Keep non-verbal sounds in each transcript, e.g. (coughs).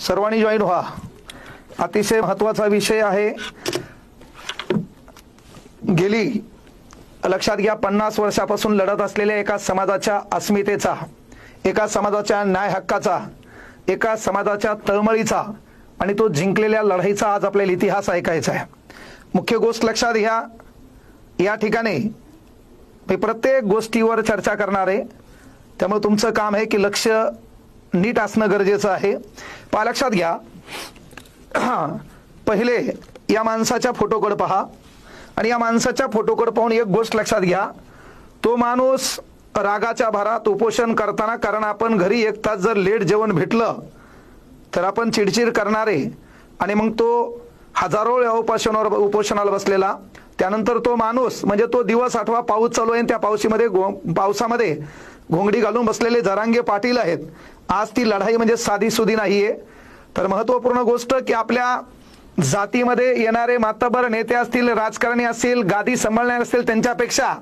सर्वांनी जॉईन व्हा. अतिशय महत्त्वाचा विषय आहे. गेली लक्षात घ्या पन्नास वर्षापासून लढत असलेल्या एका समाजाच्या अस्मितेचा एका समाजाच्या न्याय हक्काचा एका समाजाच्या तळमळीचा आणि तो जिंकलेल्या लढाईचा आज आपल्याला इतिहास ऐकायचा आहे. मुख्य गोष्ट लक्षात घ्या या ठिकाणी मी प्रत्येक गोष्टीवर चर्चा करणार आहे. त्यामुळे तुमचं काम आहे की लक्ष नीट असणं गरजेचं आहे. पहा लक्षात घ्या. पहिले या माणसाच्या फोटोकडे पहा. आणि या माणसाच्या फोटोकडे पाहून एक गोष्ट लक्षात घ्या. तो माणूस रागाच्या भरात उपोषण करताना कारण आपण घरी एक तास जर लेट जेवण भेटलं तर आपण चिडचिड करणारे. आणि मग तो हजारो वेळा उपोषणावर उपोषणाला बसलेला. त्यानंतर तो माणूस म्हणजे तो दिवस आठवा पाऊस चालू आहे त्या पावशीमध्ये गो- पावसामध्ये घोंगडी घालून बसलेले जरांगे पाटील आहेत. आज ती लढाई म्हणजे साधी सुधी नाहीये. तर महत्त्वपूर्ण गोष्ट की आपल्या जातीमध्ये येणारे मातबर नेते असतील राजकारणी असतील गादी सांभाळणारे असतील त्यांच्यापेक्षा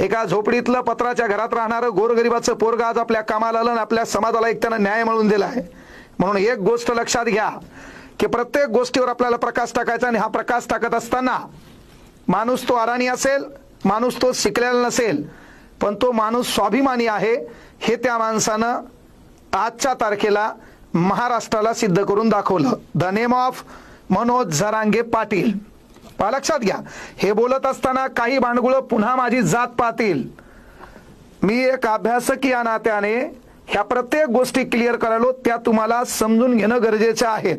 एका झोपडीतलं पत्राच्या घरात राहणारं गोरगरिबाचं पोरग आज आपल्या कामाला आलं आणि आपल्या समाजाला एक त्यानं न्याय मिळवून दिला आहे. म्हणून एक गोष्ट लक्षात घ्या की प्रत्येक गोष्टीवर आपल्याला प्रकाश टाकायचा आणि हा प्रकाश टाकत असताना माणूस तो अडाणी असेल माणूस तो शिकलेला नसेल पण तो माणूस स्वाभिमानी आहे हे त्या माणसानं आजच्या तारखेला महाराष्ट्राला सिद्ध करून दाखवलं. The name of Manoj Jarange Patil. पहा लक्षात घ्या. हे बोलत असताना काही भांडगुळ पुन्हा माझी जात पाहतील. मी एक अभ्यासक या नात्याने ह्या प्रत्येक गोष्टी क्लिअर करायलो त्या तुम्हाला समजून घेणं गरजेचं आहेत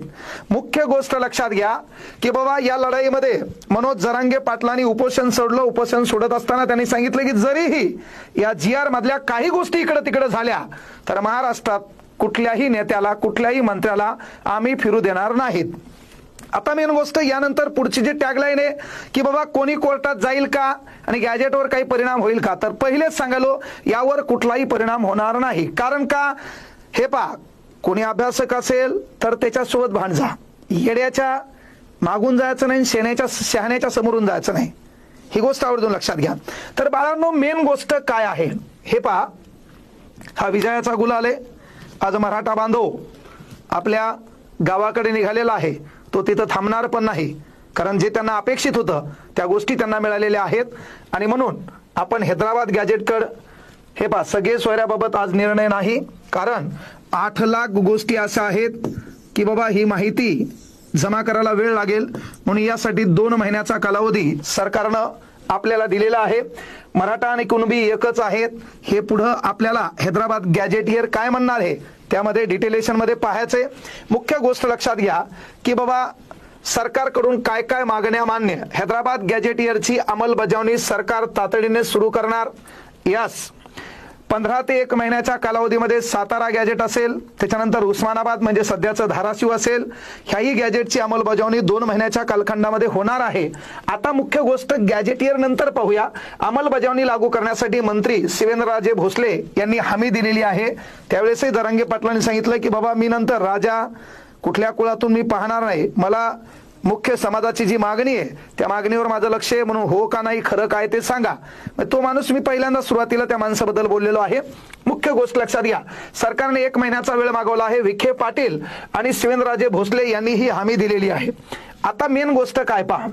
मुख्य गोष्ट लक्षात घ्या की बाबा या लढाईमध्ये मनोज जरांगे पाटलांनी उपोषण सोडलं उपोषण सोडत असताना त्यांनी सांगितलं की जरीही या जी आर मधल्या काही गोष्टी इकडे तिकडे झाल्या तर महाराष्ट्रात कुठल्याही नेत्याला कुठल्याही मंत्र्याला आम्ही फिरू देणार नाहीत. आता मेन गोष्ट यानंतर पुढची जी टॅगलाईन आहे की बाबा कोणी कोर्टात जाईल का आणि गॅजेटवर काही परिणाम होईल का? तर पहिलेच सांगालो यावर कुठलाही परिणाम होणार नाही. कारण का? हे पहा कोणी अभ्यासक असेल तर त्याच्यासोबत भांडजा येड्याच्या मागून जायचं नाही शेण्याच्या शहाण्याच्या समोरून जायचं नाही. ही गोष्ट आवर्जून लक्षात घ्या. तर बाळांनो मेन गोष्ट काय आहे? हे पहा हा विजयाचा गुलाल आहे. आज मराठा बांधव आपल्या गावाकडे निघालेला आहे. तो तिथं थांबणार पण नाही. कारण जे त्यांना अपेक्षित होतं त्या गोष्टी त्यांना मिळालेल्या आहेत. आणि म्हणून आपण हैदराबाद गॅजेटकड हे पा सगळे सोयऱ्याबाबत आज निर्णय नाही. कारण आठ लाख गोष्टी अशा आहेत की बाबा ही माहिती जमा करायला वेळ लागेल. म्हणून यासाठी दोन महिन्याचा कालावधी सरकारनं आपल्याला दिलेला आहे. मराठा आणि कुणबी एकच आहेत. हे पुढं आपल्याला हैदराबाद गॅजेटियर काय म्हणणार आहे? त्यामध्ये डिटेलेशनमध्ये पाहायचंय. मुख्य गोष्ट लक्षात घ्या की बाबा सरकारकडून काय काय मागण्या मान्य हैदराबाद गॅजेटियरची अंमलबजावणी सरकार तातडीने सुरू करणार. यस पंधरा ते एक महिन्याच्या कालावधीमध्ये सातारा गॅजेट असेल त्याच्यानंतर उस्मानाबाद म्हणजे सध्याचं धाराशिव असेल ह्याही गॅजेटची अंमलबजावणी दोन महिन्याच्या कालखंडामध्ये होणार आहे. आता मुख्य गोष्ट गॅजेटियर नंतर पाहूया. अंमलबजावणी लागू करण्यासाठी मंत्री शिवेंद्रराजे भोसले यांनी हमी दिलेली आहे. त्यावेळेसही दरंगे पाटलांनी सांगितलं की बाबा मी नंतर राजा कुठल्या कुळातून मी पाहणार नाही. मला मुख्य समाजाची जी मागणी आहे त्या मागणीवर माझं लक्ष आहे. म्हणून हो का नाही खरं काय ते सांगा. मग तो माणूस मी पहिल्यांदा सुरुवातीला त्या माणसाबद्दल बोललेलो आहे. मुख्य गोष्ट लक्षात घ्या. सरकारने एक महिन्याचा वेळ मागवला आहे. विखे पाटील आणि शिवेंद्रराजे भोसले यांनी ही हमी दिलेली आहे. आता मेन गोष्ट काय पहा.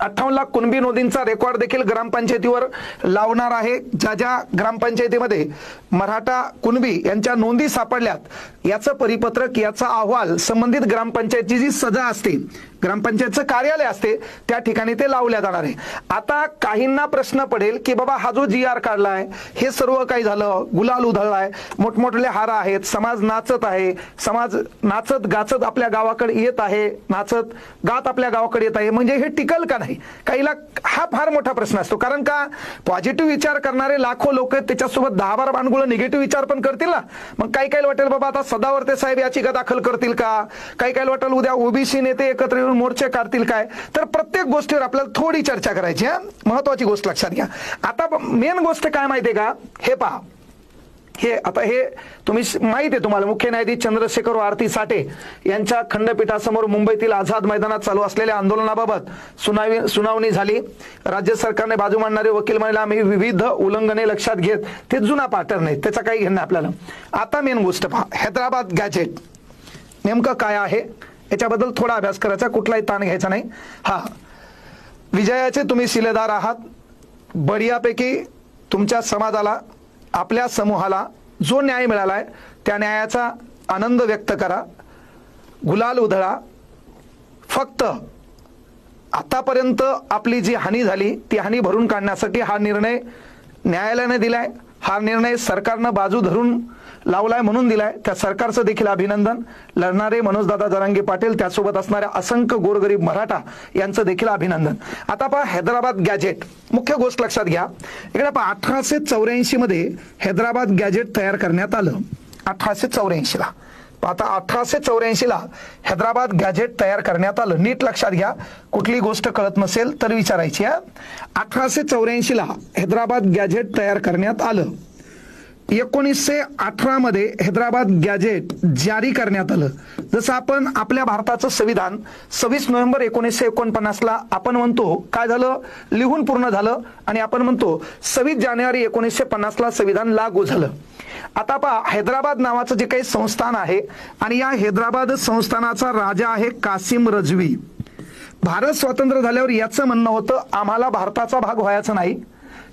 अठ्ठावन्न लाख कुणबी नोंदींचा रेकॉर्ड देखील ग्रामपंचायतीवर लावणार आहे. ज्या ज्या ग्रामपंचायतीमध्ये मराठा कुणबी यांच्या नोंदी सापडल्यात याचं परिपत्रक याचा अहवाल संबंधित ग्रामपंचायतची जी सजा असते ग्रामपंचायतचं कार्यालय असते त्या ठिकाणी ते लावल्या जाणार आहे. आता काहींना प्रश्न पडेल की बाबा हा जो जी आर काढलाय हे सर्व काही झालं गुलाल उधळलाय मोठमोठले हार आहेत समाज नाचत आहे समाज नाचत गाचत आपल्या गावाकडे येत आहे नाचत गात आपल्या गावाकडे येत आहे म्हणजे हे टिकल का नाही? काहीला हा फार मोठा प्रश्न असतो. कारण का? पॉझिटिव्ह विचार करणारे लाखो लोक त्याच्यासोबत दहा बारा बांधगुळं निगेटिव्ह विचार पण करतील ना? मग काही काही वाटेल बाबा आता सदावर्ते साहेब याचिका दाखल करतील का? काही काही वाटेल उद्या ओबीसी नेते एकत्र येऊन मोर्चे काढतील काय? तर प्रत्येक गोष्टीवर आपल्याला थोडी चर्चा करायची हा? महत्वाची गोष्ट लक्षात घ्या. आता मेन गोष्ट काय माहितीये का? हे पहा. हे आता हे तुम्ही माहिती आहे तुम्हाला मुख्य न्यायाधीश चंद्रशेखर आरती साठे यांच्या खंडपीठासमोर मुंबईतील आझाद मैदानात चालू असलेल्या आंदोलनाबाबत सुनावी सुनावणी झाली. राज्य सरकारने बाजू मांडणारे वकील म्हणाले आम्ही विविध उल्लंघने लक्षात घेत ते जुना पॅटर्न आहे. त्याचा काही घेणं आपल्याला. आता मेन गोष्ट पहा. हैदराबाद गॅजेट नेमकं काय आहे? याच्याबद्दल थोडा अभ्यास करायचा कुठलाही ताण घ्यायचा नाही. हा विजयाचे तुम्ही शिलेदार आहात. बढियापैकी तुमच्या समाजाला आपल्या समूहाला जो न्याय मिळाला आहे त्या न्यायाचा आनंद व्यक्त करा. गुलाल उधळा. फक्त आतापर्यंत आपली जी हानी झाली ती हानी भरून काढण्यासाठी हा निर्णय न्यायालयाने दिलाय. हा निर्णय सरकारनं बाजू धरून लावलाय म्हणून दिलाय. त्या सरकारचं देखील अभिनंदन. लढणारे मनोजदादा जरांगे पाटील त्यासोबत असणाऱ्या असंख्य गोरगरीब मराठा यांचं देखील अभिनंदन. आता पहा हैदराबाद गॅजेट मुख्य गोष्ट लक्षात घ्या. इकडे पहा अठराशे चौऱ्याऐंशी मध्ये हैदराबाद गॅजेट तयार करण्यात आलं. अठराशे चौऱ्याऐंशी ला. आता अठराशे चौऱ्याऐंशी ला हैदराबाद गॅजेट तयार करण्यात आलं. नीट लक्षात घ्या. कुठली गोष्ट कळत नसेल तर विचारायची अठराशे चौऱ्याऐंशी ला हैदराबाद गॅजेट तयार करण्यात आलं. एकोणीसशे अठरामध्ये हैदराबाद गॅजेट जारी करण्यात आलं. जसं आपण आपल्या भारताचं संविधान सव्वीस नोव्हेंबर एकोणीसशे एकोणपन्नासला आपण म्हणतो काय झालं? लिहून पूर्ण झालं आणि आपण म्हणतो सव्वीस जानेवारी एकोणीसशे पन्नासला संविधान लागू झालं. आता पहा हैदराबाद नावाचं जे काही संस्थान आहे आणि या हैदराबाद संस्थानाचा राजा आहे कासिम रजवी. भारत स्वतंत्र झाल्यावर याचं म्हणणं होतं आम्हाला भारताचा भाग व्हायचा नाही.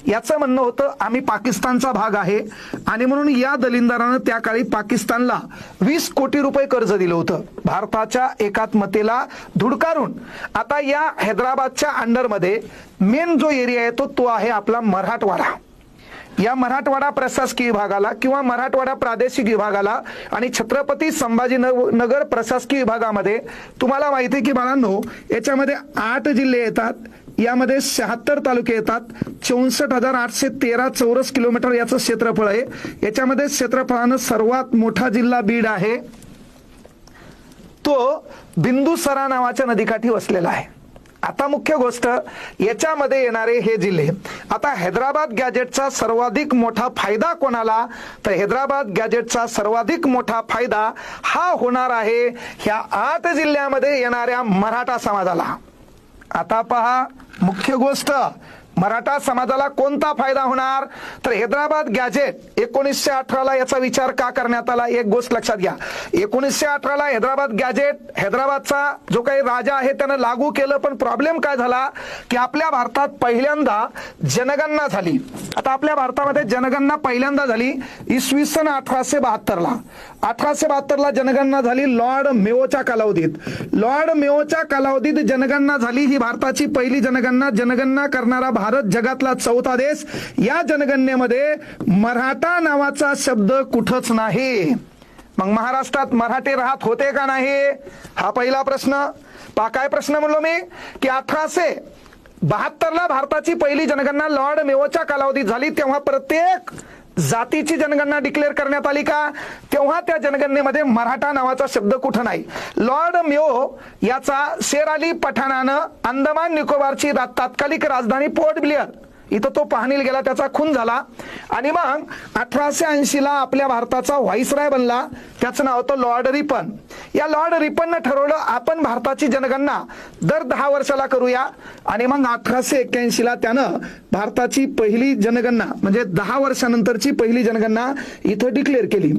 याचं म्हणणं होतं आम्ही पाकिस्तानचा भाग आहे. आणि म्हणून या दलिंदारानं त्या काळी पाकिस्तानला वीस कोटी रुपये कर्ज दिलं होतं. भारताच्या एकात्मतेला धुडकारून. आता या हैदराबादच्या अंडरमध्ये मेन जो एरिया आहे तो तो आहे आपला मराठवाडा. या मराठवाडा प्रशासकीय विभागाला किंवा मराठवाडा प्रादेशिक विभागाला आणि छत्रपती संभाजी नगर प्रशासकीय विभागामध्ये तुम्हाला माहिती आहे की बाळांनो याच्यामध्ये आठ जिल्हे येतात. यामध्ये शहात्तर तालुके येतात. चौसष्ट हजार आठशे तेरा चौरस किलोमीटर याचं क्षेत्रफळ आहे. याच्यामध्ये क्षेत्रफळानं सर्वात मोठा जिल्हा बीड आहे. तो बिंदुसरा नावाच्या नदीकाठी वसलेला आहे. आता मुख्य गोष्ट याच्यामध्ये येणारे हे जिल्हे. आता हैदराबाद गॅजेटचा सर्वाधिक मोठा फायदा कोणाला? तर हैदराबाद गॅजेटचा सर्वाधिक मोठा फायदा हा होणार आहे ह्या आठ जिल्ह्यामध्ये येणाऱ्या मराठा समाजाला. आता पहा मुख्य गोष्ट. मराठा समाजाला कोणता फायदा होणार? तर हैदराबाद गॅजेट एकोणीसशे अठराला याचा विचार का करण्यात आला? एक गोष्ट लक्षात घ्या. एकोणीसशे अठराला हैदराबाद गॅजेट हैदराबादचा जो काही राजा आहे त्यानं लागू केलं पण प्रॉब्लेम काय झाला? की आपल्या भारतात पहिल्यांदा जनगणना झाली. आता आपल्या भारतामध्ये जनगणना पहिल्यांदा झाली इसवी सन अठराशे बहात्तरला. अठराशे बहात्तरला जनगणना झाली लॉर्ड मेओच्या कालावधीत. लॉर्ड मेओच्या कालावधीत जनगणना झाली ही भारताची पहिली जनगणना. जनगणना करणारा भारत जगातला चौथा देश या जनगणनेमध्ये मराठा नावाचा शब्द कुठंच नाही. मग महाराष्ट्रात मराठी राहत होते का नाही? हा पहिला प्रश्न. पा काय प्रश्न म्हणलो मी? की अठराशे बहात्तरला भारताची पहिली जनगणना लॉर्ड मेवोच्या कालावधीत झाली तेव्हा प्रत्येक जातीची जनगणना डिक्लेअर करण्यात आली का? तेव्हा त्या जनगणनेमध्ये मराठा नावाचा शब्द कुठं नाही. लॉर्ड म्यो याचा शेर अली पठाणानं अंदमान निकोबारची तात्कालिक राजधानी पोर्ट ब्लेअर इथं तो पाहणीला गेला त्याचा खून झाला. आणि मग अठराशे ऐंशीला आपल्या भारताचा व्हाईसराय बनला. त्याचं नाव होतं लॉर्ड रिपन. या लॉर्ड रिपननं ठरवलं आपण भारताची जनगणना दर दहा वर्षाला करूया. आणि मग अठराशे एक्क्याऐंशीला त्यानं भारताची पहिली जनगणना म्हणजे दहा वर्षानंतरची पहिली जनगणना इथं डिक्लेअर केली.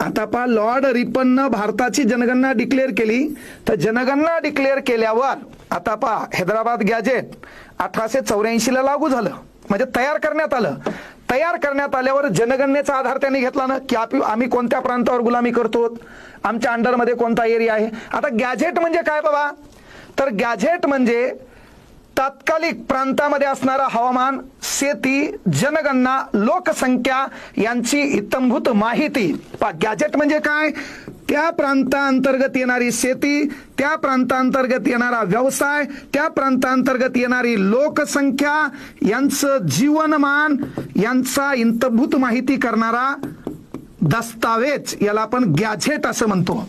आता पहा लॉर्ड रिपननं भारताची जनगणना डिक्लेअर केली. तर जनगणना डिक्लेअर केल्यावर आता पहा हैदराबाद गॅजेट अठराशे चौऱ्याऐंशीला लागू झालं. म्हणजे तयार करण्यात आलं. तयार करण्यात आल्यावर जनगणनेचा आधार त्यांनी घेतला ना की आम्ही कोणत्या प्रांतावर गुलामी करतो? आमच्या अंडरमध्ये कोणता एरिया आहे? आता गॅजेट म्हणजे काय बाबा? तर गॅजेट म्हणजे तात्कालिक प्रांतामध्ये असणारा हवामान शेती जनगणना लोकसंख्या यांची इतंभूत माहिती. पहा, गॅजेट म्हणजे काय? त्या प्रांतांतर्गत येणारी शेती त्या प्रांतांतर्गत येणारा व्यवसाय त्या प्रांतांतर्गत येणारी लोकसंख्या यांचं जीवनमान यांचा इंतभूत माहिती करणारा दस्तावेज याला आपण गॅझेट असं म्हणतो.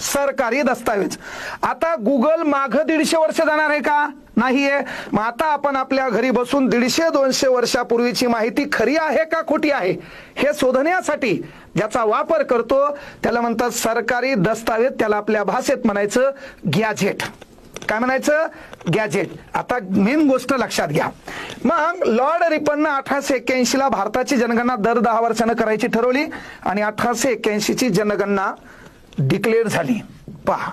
सरकारी दस्तावेज. आता गुगल माघ दीडशे वर्ष जाणार आहे का? नाहीये. मग आता आपण आपल्या घरी बसून दीडशे दोनशे वर्षापूर्वीची माहिती खरी आहे का खोटी आहे? हे शोधण्यासाठी ज्याचा वापर करतो त्याला म्हणतात सरकारी दस्तावेज त्याला आपल्या भाषेत म्हणायचं गॅझेट. काय म्हणायचं? गॅजेट आता मेन गोष्ट लक्षात घ्या. मग लॉर्ड रिपननं अठराशे एक्क्याऐंशी ला भारताची जनगणना दर दहा वर्षानं करायची ठरवली आणि अठराशे एक्क्याऐंशी ची जनगणना डिक्लेअर झाली. पहा.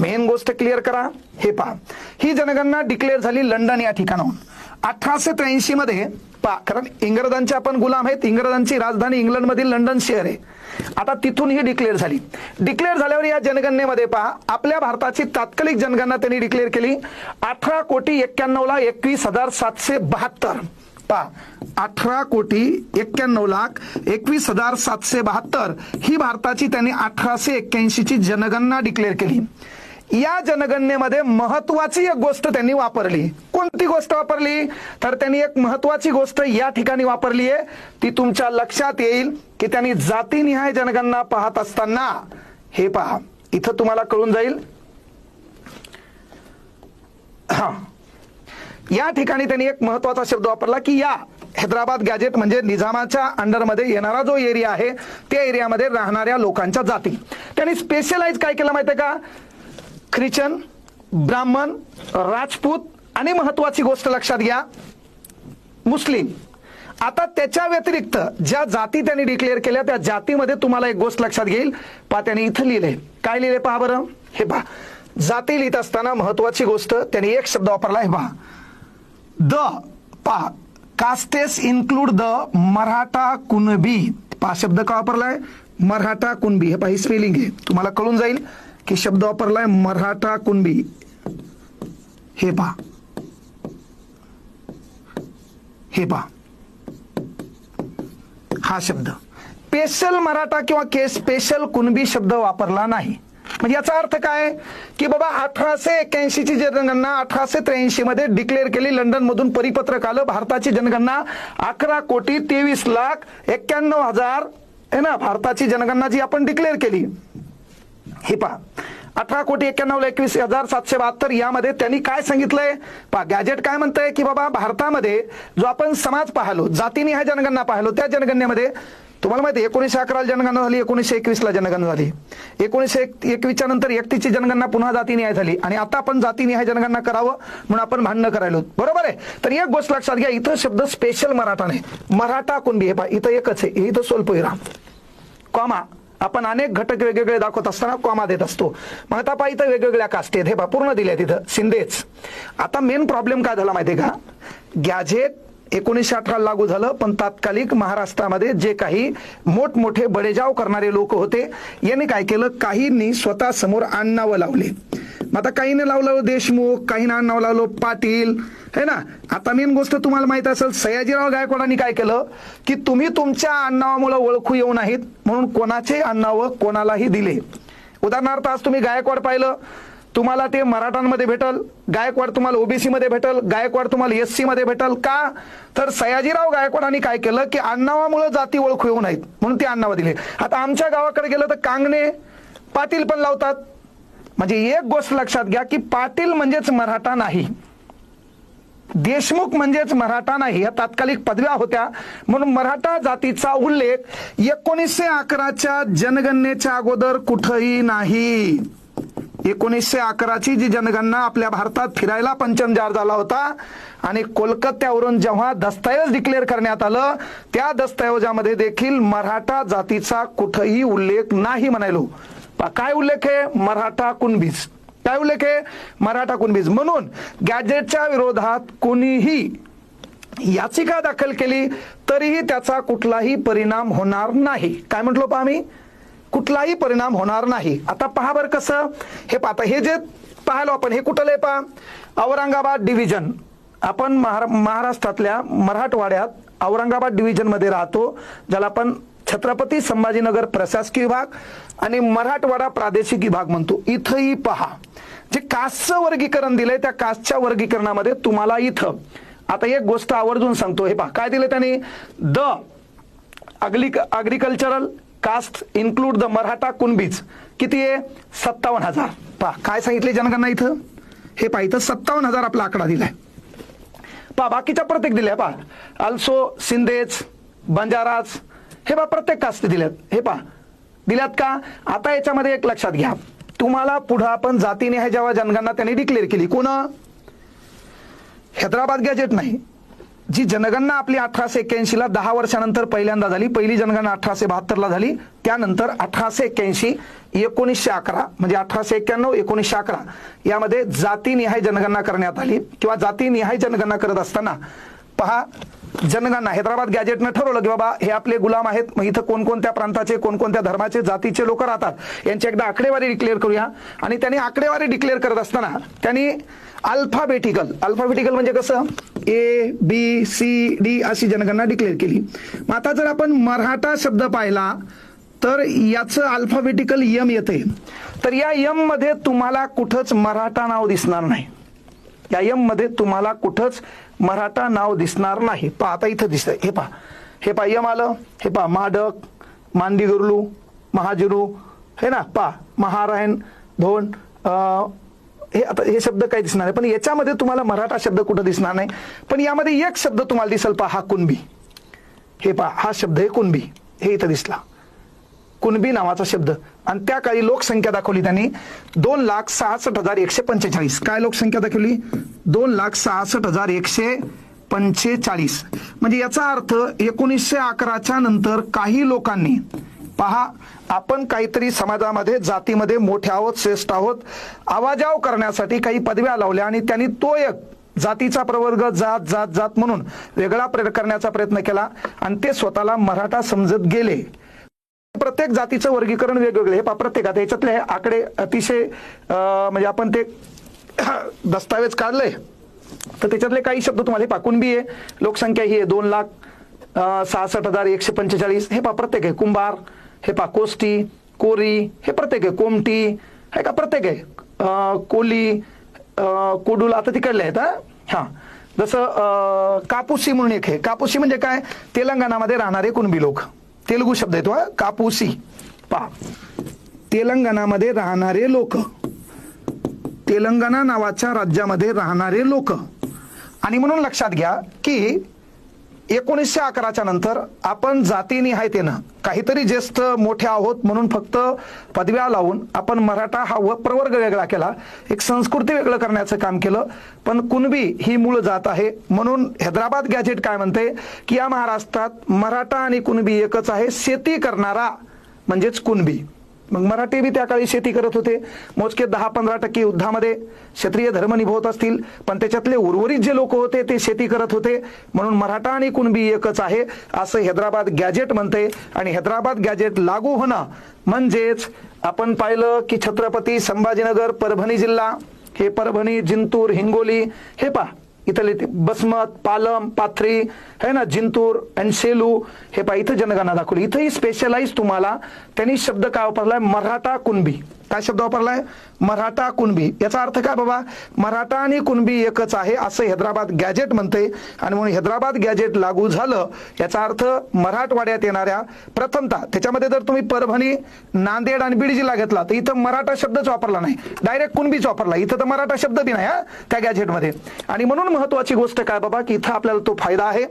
मेन गोष्ट क्लिअर करा. हे पहा. ही जनगणना डिक्लेअर झाली लंडन या ठिकाणाहून. अठराशे त्र्याऐंशी मध्ये पहा कारण इंग्रजांचे आपण गुलाम आहेत इंग्रजांची राजधानी इंग्लंडमधील लंडन शहर आहे. आता तिथून ही डिक्लेअर झाली. डिक्लेअर झाल्यावर या जनगणनेमध्ये पहा आपल्या भारताची तात्कालिक जनगणना त्यांनी डिक्लेअर केली. अठरा कोटी एक्क्याण्णव ला एकवीस हजार सातशे बहात्तर. पहा अठरा कोटी एक्क्याण्णव लाख एकवीस हजार सातशे बहात्तर ही भारताची त्यांनी अठराशे एक्क्याऐंशी ची जनगणना डिक्लेअर केली. या जनगणनेमध्ये महत्वाची एक गोष्ट त्यांनी वापरली. कोणती गोष्ट वापरली? तर त्यांनी एक महत्वाची गोष्ट या ठिकाणी वापरली आहे. ती तुमच्या लक्षात येईल की त्यांनी जातीनिहाय जनगणना पाहत असताना हे पहा. इथं तुम्हाला कळून जाईल. हा. या ठिकाणी त्यांनी एक महत्त्वाचा शब्द वापरला की या हैदराबाद गॅजेट म्हणजे निजामाच्या अंडरमध्ये येणारा जो एरिया आहे त्या एरियामध्ये राहणाऱ्या लोकांच्या जाती. त्यांनी स्पेशलाइज काय केलं माहितीये का? ख्रिश्चन ब्राह्मण राजपूत आणि महत्वाची गोष्ट लक्षात घ्या मुस्लिम. आता त्याच्या व्यतिरिक्त ज्या जाती त्यांनी डिक्लेअर केल्या त्या जातीमध्ये तुम्हाला एक गोष्ट लक्षात घेईल. पहा त्यांनी इथं लिहिले. काय लिहिले पहा बरं? हे पहा. जाती लिहित असताना महत्वाची गोष्ट त्यांनी एक शब्द वापरला हे पहा. द पहा. Castes include the Maratha Kunbi. पहा शब्द का वापरलाय? मराठा कुणबी. हे पहा ही स्पेलिंग आहे. तुम्हाला कळून जाईल. की शब्द वापरलाय मराठा कुणबी. हे पा हे पा हा शब्द. स्पेशल मराठा किंवा के स्पेशल कुणबी शब्द वापरला नाही. म्हणजे याचा अर्थ काय? की बाबा अठराशे एक्क्याऐंशी ची जनगणना अठराशे त्र्याऐंशी मध्ये डिक्लेअर केली. लंडन मधून परिपत्रक आलं. भारताची जनगणना अकरा कोटी तेवीस लाख एक्क्याण्णव हजार आहे ना भारताची जनगणना जी आपण डिक्लेअर केली. हे पहा. अठरा कोटी एक्क्याण्णव एकवीस हजार सातशे बहात्तर यामध्ये त्यांनी काय सांगितलंय? पहा गॅजेट काय म्हणतंय की बाबा भारतामध्ये जो आपण समाज पाहिलो जातीने ह्या जनगणना पाहिलो त्या जनगणनेमध्ये तुम्हाला माहिती एकोणीसशे अकराला जनगणना झाली एकोणीसशे एकवीसला जनगणना झाली. एकोणीसशे एकवीसच्या नंतर एकतीसची जनगणना पुन्हा जातीनिहाय झाली. आणि आता आपण जातीनिहाय जनगणना करावं म्हणून आपण भांडणं करायलो. बरोबर आहे? तर एक गोष्ट लक्षात घ्या इथं शब्द स्पेशल मराठा नाही. मराठा कुणबी हे पहा इथं एकच आहे इथं सोलपोईरा कॉमा. आपण अनेक घटक वेगवेगळे दाखवत असताना कॉमा देत असतो. मग आता पहा इथं वेगवेगळ्या कास्टेत आहेत. हे पहा पूर्ण दिले तिथं शिंदेच. आता मेन प्रॉब्लेम काय झाला माहितीये का? गॅझेट एकोणीसशे अठरा लागू झालं पण तात्कालिक महाराष्ट्रामध्ये जे काही मोठमोठे बडेजाव करणारे लोक होते यांनी काय केलं? काहींनी स्वतः समोर आडनावं लावले. मग आता काहीने लावलं देशमुख काहींना नाव लावलं पाटील. है ना? आता मेन गोष्ट तुम्हाला माहीत असेल सयाजीराव गायकवाडांनी काय केलं? की तुम्ही तुमच्या अन्नावामुळे ओळखू येऊ नाहीत म्हणून कोणाचे अन्नाव कोणालाही दिले. उदाहरणार्थ आज तुम्ही गायकवाड पाहिलं तुम्हाला ते मराठांमध्ये भेटल गायकवाड तुम्हाला ओबीसी मध्ये भेटल गायकवाड तुम्हाला एस सी मध्ये भेटल का? तर सयाजीराव गायकवाडांनी काय केलं की आडनावामुळे जाती ओळखू येऊ नाहीत म्हणून ते अण्णावा दिले. आता आमच्या गावाकडे गेलं तर कांगणे पाटील पण लावतात. म्हणजे एक गोष्ट लक्षात घ्या की पाटील म्हणजेच मराठा नाही. देशमुख म्हणजेच मराठा नाही या तात्कालिक पदव्या होत्या. म्हणून मराठा जातीचा उल्लेख एकोणीसशे अकराच्या जनगणनेच्या अगोदर कुठंही नाही. एकोणीसशे अकराची जी जनगणना आपल्या भारतात फिरायला पंचमजार झाला होता आणि कोलकात्यावरून जेव्हा दस्तऐवज डिक्लेअर करण्यात आलं त्या दस्तऐवजामध्ये देखील मराठा जातीचा कुठंही उल्लेख नाही म्हणायलो. काय उल्लेख आहे? मराठा कुणबीज. काय उल्लेख आहे मराठा कुणबीज. म्हणून गॅजेटच्या विरोधात कोणीही याचिका दाखल केली तरीही त्याचा कुठलाही परिणाम होणार नाही. काय म्हटलो पहा आम्ही? कुठलाही परिणाम होणार नाही. आता पहा बरं कसं. हे पाहता हे जे पाहिलो आपण हे कुठलं पहा? औरंगाबाद डिव्हिजन. आपण महारा महाराष्ट्रातल्या मराठवाड्यात औरंगाबाद डिव्हिजनमध्ये राहतो ज्याला आपण छत्रपती संभाजीनगर प्रशासकीय विभाग आणि मराठवाडा प्रादेशिक विभाग म्हणतो. इथंही पहा. जे कास्टचं वर्गीकरण दिलंय त्या कास्टच्या वर्गीकरणामध्ये तुम्हाला इथं आता एक गोष्ट आवर्जून सांगतो. हे पहा काय दिलं त्याने? The agricultural caste include the Maratha Kunbis. किती आहे? सत्तावन्न हजार. पहा काय सांगितले जनगणना इथं? हे पहा इथं सत्तावन्न हजार आपला आकडा दिलाय. पहा बाकीच्या प्रत्येक दिल्या पहा. अल्सो सिंदेज बंजाराज हे पहा प्रत्येक कास्ट दिल्यात. हे पहा दिल्यात का? आता याच्यामध्ये एक लक्षात घ्या. तुम्हाला पुढं आपण जातीने हे जेव्हा जनगणना त्यांनी डिक्लेअर केली. कोण? हैदराबाद गॅजेट नाही. जी जनगणना आपली अठराशे एक्क्याऐंशी ला दहा वर्षानंतर पहिल्यांदा झाली पहिली जनगणना अठराशे बहात्तर ला झाली त्यानंतर अठराशे एक्क्याऐंशी एकोणीसशे अकरा म्हणजे अठराशे एक्क्याण्णव एकोणीसशे अकरा यामध्ये जातीनिहाय जनगणना करण्यात आली किंवा जातीनिहाय जनगणना करत असताना पहा जनगणना हैदराबाद गॅजेटनं ठरवलं की बाबा हे आपले गुलाम आहेत मग इथं कोणकोणत्या प्रांताचे कोणकोणत्या धर्माचे जातीचे लोक राहतात यांची एकदा आकडेवारी डिक्लेअर करूया. आणि त्यांनी आकडेवारी डिक्लेअर करत असताना त्यांनी अल्फाबेटिकल अल्फाबेटिकल म्हणजे कसं? ए बी सी डी अशी जनगणना डिक्लेअर केली. मग आता जर आपण मराठा शब्द पाहिला तर याचं अल्फाबेटिकल यम येते तर या यममध्ये तुम्हाला कुठंच मराठा नाव दिसणार नाही. या तुम्हाला कुठंच मराठा नाव दिसणार नाही. पहा आता इथं दिसतंय. हे पहा. हे पहा यम आलं. हे पहा माडक मांडीगुरलू महाजिरू हे ना पहा महारायण धोंड हे आता हे शब्द काही दिसणार नाही. पण याच्यामध्ये तुम्हाला मराठा शब्द कुठं दिसणार नाही. पण यामध्ये एक शब्द तुम्हाला दिसेल पहा हा कुणबी. हे पहा हा शब्द आहे कुणबी. हे इथं दिसला. कुणबी नावाचा शब्द. आणि त्या काळी लोकसंख्या दाखवली त्यांनी दोन लाख सहासष्ट हजार एकशे पंचेचाळीस. काय लोकसंख्या दाखवली? दोन लाख सहासष्ट हजार एकशे पंचेचाळीस. म्हणजे याचा अर्थ एकोणीसशे अकराच्या नंतर काही लोकांनी पहा आपण काहीतरी समाजामध्ये जातीमध्ये मोठे आहोत श्रेष्ठ आहोत आवाजाव करण्यासाठी काही पदव्या लावल्या आणि त्यांनी तो एक जातीचा प्रवर्ग जात जात जात म्हणून वेगळा प्रेर करण्याचा प्रयत्न केला आणि ते स्वतःला मराठा समजत गेले. प्रत्येक जातीचं वर्गीकरण वेगवेगळे. हे पहा प्रत्येकात याच्यातले हे आकडे अतिशय म्हणजे आपण ते (coughs) दस्तावेज काढले तर त्याच्यातले काही शब्द तुम्हाला हे पहा आहे. लोकसंख्या ही आहे दोन लाख सहासष्ट हजार एकशे पंचेचाळीस. हे पा प्रत्येक आहे. कुंभार हे पा कोष्टी कोरी हे प्रत्येक आहे. कोमटी हे का प्रत्येक आहे? कोली कोडूल आता तिकडले आहेत हा? जसं कापुसी म्हणून एक आहे. कापुसी म्हणजे काय? तेलंगणामध्ये राहणारे कुणबी लोक. तेलुगू शब्द येतो हा. कापुसी. पा तेलंगणामध्ये राहणारे लोक. तेलंगणा नावाच्या राज्यामध्ये राहणारे लोक. आणि म्हणून लक्षात घ्या की एकोणीसशे अकराच्या नंतर आपण जातीनिहायतेनं काहीतरी ज्येष्ठ मोठे आहोत म्हणून फक्त पदव्या लावून आपण मराठा हा व प्रवर्ग वेगळा केला. एक संस्कृती वेगळं करण्याचं काम केलं. पण कुणबी ही मूळ जात आहे. म्हणून हैदराबाद गॅजेट काय म्हणते की या महाराष्ट्रात मराठा आणि कुणबी एकच आहे. शेती करणारा म्हणजेच कुणबी. मग मराठी बी त्या काळी शेती करत होते. मोजके दहा पंधरा टक्के युद्धामध्ये क्षत्रिय धर्म निभवत असतील. पण त्याच्यातले उर्वरित जे लोक होते ते शेती करत होते. म्हणून मराठा आणि कुणबी एकच आहे असं हैदराबाद गॅजेट म्हणते आणि हैदराबाद गॅजेट लागू होणं म्हणजेच आपण पाहिलं की छत्रपती संभाजीनगर परभणी जिल्हा. हे परभणी जिंतूर हिंगोली हे पहा. इथले ते बसमत पालम पाथरी है ना जिंतूर अँड सेलू हे पहा इथं जनगणना दाखवली. इथंही स्पेशलाइज तुम्हाला त्यांनी शब्द काय वापरलाय? मराठा कुणबी. काय शब्द वापरलाय? मराठा कुणबी. याचा अर्थ काय बाबा? मराठा आणि कुणबी एकच आहे असं हैदराबाद गॅजेट म्हणते. आणि म्हणून हैदराबाद गॅजेट लागू झालं याचा अर्थ मराठवाड्यात येणाऱ्या प्रथमतः. त्याच्यामध्ये जर तुम्ही परभणी नांदेड आणि बीड जिल्हा घेतला तर इथं मराठा शब्दच वापरला नाही. डायरेक्ट कुणबीच वापरला. इथं तर मराठा शब्द बी नाही हा त्या गॅजेटमध्ये आणि म्हणून महत्वाची गोष्ट काय बाबा? की इथं आपल्याला तो फायदा आहे.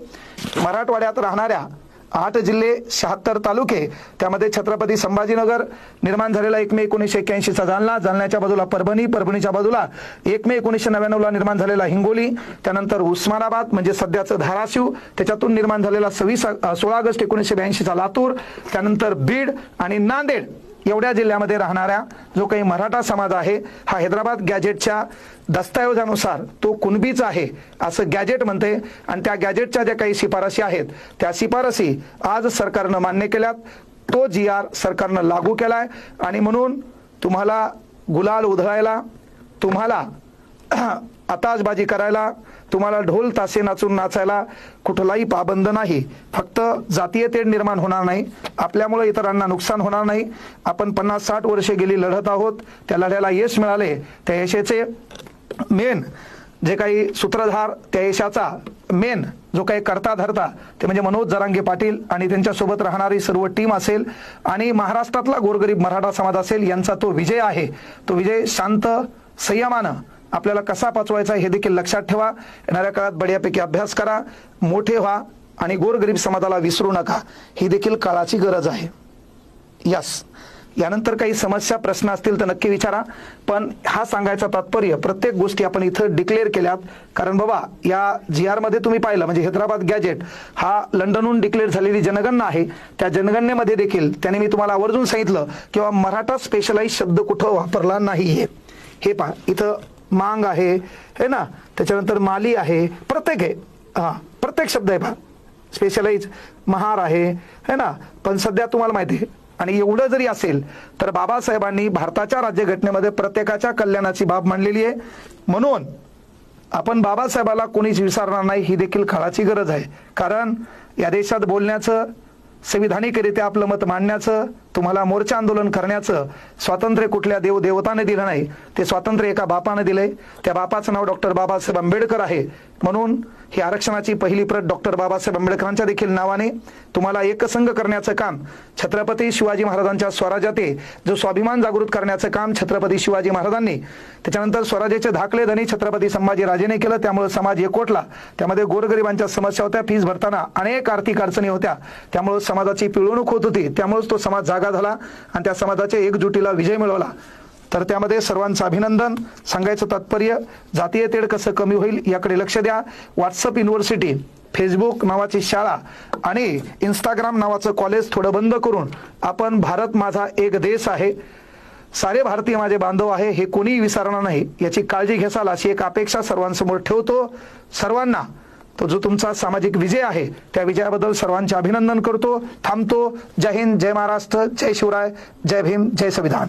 मराठवाड्यात राहणाऱ्या आठ जिल्हे शहात्तर तालुके त्यामध्ये छत्रपती संभाजीनगर निर्माण झालेला एक मे एकोणीसशे एक्क्याऐंशीचा जालना जालन्याच्या बाजूला परभणी परभणीच्या बाजूला एक मे एकोणीसशे नव्याण्णवला निर्माण झालेला हिंगोली त्यानंतर उस्मानाबाद म्हणजे सध्याचं धाराशिव त्याच्यातून निर्माण झालेला सव्वीस सोळा ऑगस्ट एकोणीसशे ब्याऐंशीचा लातूर त्यानंतर बीड आणि नांदेड एवढ्या जिल्ह्यामध्ये राहणाऱ्या जो काही मराठा समाज आहे हा हैदराबाद गॅजेटच्या दस्तऐवजानुसार तो कुणबीच आहे असं गॅजेट म्हणते. आणि त्या गॅजेटच्या ज्या काही शिफारसी आहेत त्या शिफारसी आज सरकारनं मान्य केल्यात. तो जी आर सरकारनं लागू केलाय. आणि म्हणून तुम्हाला गुलाल उधळायला तुम्हाला (clears throat) आताशबाजी करायला तुम्हाला ढोल तासे नाचून नाचायला कुठलाही पाबंद नाही. फक्त जातीय तेढ निर्माण होणार नाही. आपल्यामुळे इतरांना नुकसान होणार नाही. आपण पन्नास साठ वर्षे गेली लढत आहोत. त्या लढ्याला यश मिळाले. त्या यशाचे मेन जे काही सूत्रधार त्या यशाचा मेन जो काही करता धरता ते म्हणजे मनोज जरांगे पाटील आणि त्यांच्यासोबत राहणारी सर्व टीम असेल आणि महाराष्ट्रातला गोरगरीब मराठा समाज असेल यांचा तो विजय आहे. तो विजय शांत संयमानं आपल्याला कसा पाचवायचा हे देखील लक्षात ठेवा. येणाऱ्या काळात बढियापैकी अभ्यास करा मोठे व्हा आणि गोरगरीब समाजाला विसरू नका. ही देखील काळाची गरज आहे. यस यानंतर काही समस्या प्रश्न असतील तर नक्की विचारा. पण हा सांगायचा तात्पर्य प्रत्येक गोष्टी आपण इथं डिक्लेअर केल्यात. कारण बाबा या जी आरमध्ये तुम्ही पाहिलं म्हणजे हैदराबाद गॅजेट हा लंडनहून डिक्लेअर झालेली जनगणना आहे. त्या जनगणनेमध्ये देखील त्याने मी तुम्हाला आवर्जून सांगितलं किंवा मराठा स्पेशलाइज शब्द कुठं वापरला नाहीये. हे पहा इथं मांग आहे हे ना? त्याच्यानंतर माली आहे प्रत्येक आहे. हा प्रत्येक शब्द आहे पहा स्पेशलाइज महार आहे है ना? पण सध्या तुम्हाला माहिती आहे आणि एवढं जरी असेल तर बाबासाहेबांनी भारताच्या राज्यघटनेमध्ये प्रत्येकाच्या कल्याणाची बाब मांडलेली आहे. म्हणून आपण बाबासाहेबाला कोणीच विसरणार नाही ही देखील काळाची गरज आहे. कारण या देशात बोलण्याचं संविधानिकरित्या आपलं मत मांडण्याचं तुम्हाला मोर्चा आंदोलन करण्याचं स्वातंत्र्य कुठल्या देव देवताने दिलं नाही ते स्वातंत्र्य एका बापाने दिले त्या बापाचं नाव डॉक्टर बाबासाहेब आंबेडकर आहे. म्हणून ही आरक्षणाची पहिली प्रत डॉक्टर बाबासाहेब आंबेडकरांच्या देखील नावाने तुम्हाला एकसंघ करण्याचं काम छत्रपती शिवाजी महाराजांच्या स्वराज्याते जो स्वाभिमान जागृत करण्याचं काम छत्रपती शिवाजी महाराजांनी त्याच्यानंतर स्वराज्याचे धाकले धनी छत्रपती संभाजी राजेने केलं त्यामुळे समाज एकवटला. त्यामध्ये गोरगरिबांच्या समस्या होत्या फीस भरताना अनेक आर्थिक अडचणी होत्या. त्यामुळे समाजाची पिळवणूक होत होती. त्यामुळेच तो समाज जागा झाला आणि त्या समाजाच्या एकजुटीला विजय मिळवला. तर त्यामध्ये सर्वांचं अभिनंदन. सांगायचं तात्पर्य जातीय तेढ कसं कमी होईल याकडे लक्ष द्या. व्हॉट्सअप युनिव्हर्सिटी फेसबुक नावाची शाळा आणि इंस्टाग्राम नावाचं कॉलेज थोडं बंद करून आपण भारत माझा एक देश आहे. सारे भारतीय माझे बांधव आहे हे कोणीही विसरणार नाही. याची काळजी घेसाल अशी एक अपेक्षा सर्वांसमोर ठेवतो. सर्वांना तो जो तुमचा सामाजिक विजय आहे त्या विजयाबद्दल सर्वांचे अभिनंदन करतो थांबतो. जय हिंद जय महाराष्ट्र जय शिवराय जय भीम जय संविधान.